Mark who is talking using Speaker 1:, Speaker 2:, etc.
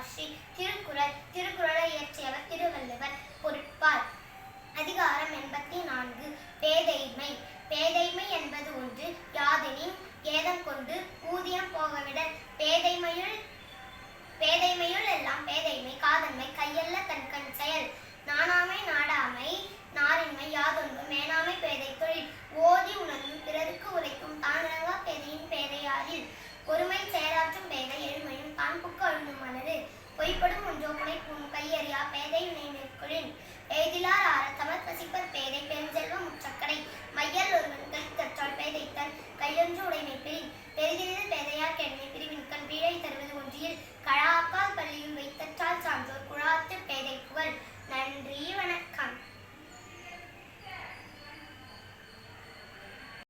Speaker 1: திருக்குறளை இயற்றியவர் திருவள்ளுவர் பொருட்பால் அதிகாரம் எண்பத்தி நான்கு பேதைமை. பேதைமை என்பது ஒன்று யாதெனின் ஏதம் கொண்டு ஊதியம் போகவிட பேதைமையுள் பேதைமையுள் எல்லாம் பேதைமை காதன்மை கையல்ல தன் கண் செயல். நாணாமை நாடாமை நாரின்மை யாதொன்று மேனாமை பேதை தொழில். ஓதி உணர்ந்து பிறருக்கு உழைக்கும் தானிறங்கா பேதையின் பேதையாரில். பொறுமை செயல் பொய்ப்படும் ஒன்றோ முனைப்பும் கையறியா பேதை நினைக்குளின் எய்திலார் ஆற தமர் பசிப்பர் பேதை பெருஞ்செல்வம் முச்சக்கடை மையல் ஒருவன் கற்றால் பேதைத்தன். கையொன்று உடைமை பிரி பெரிதிலிருந்து பேதையார் கெண்ணி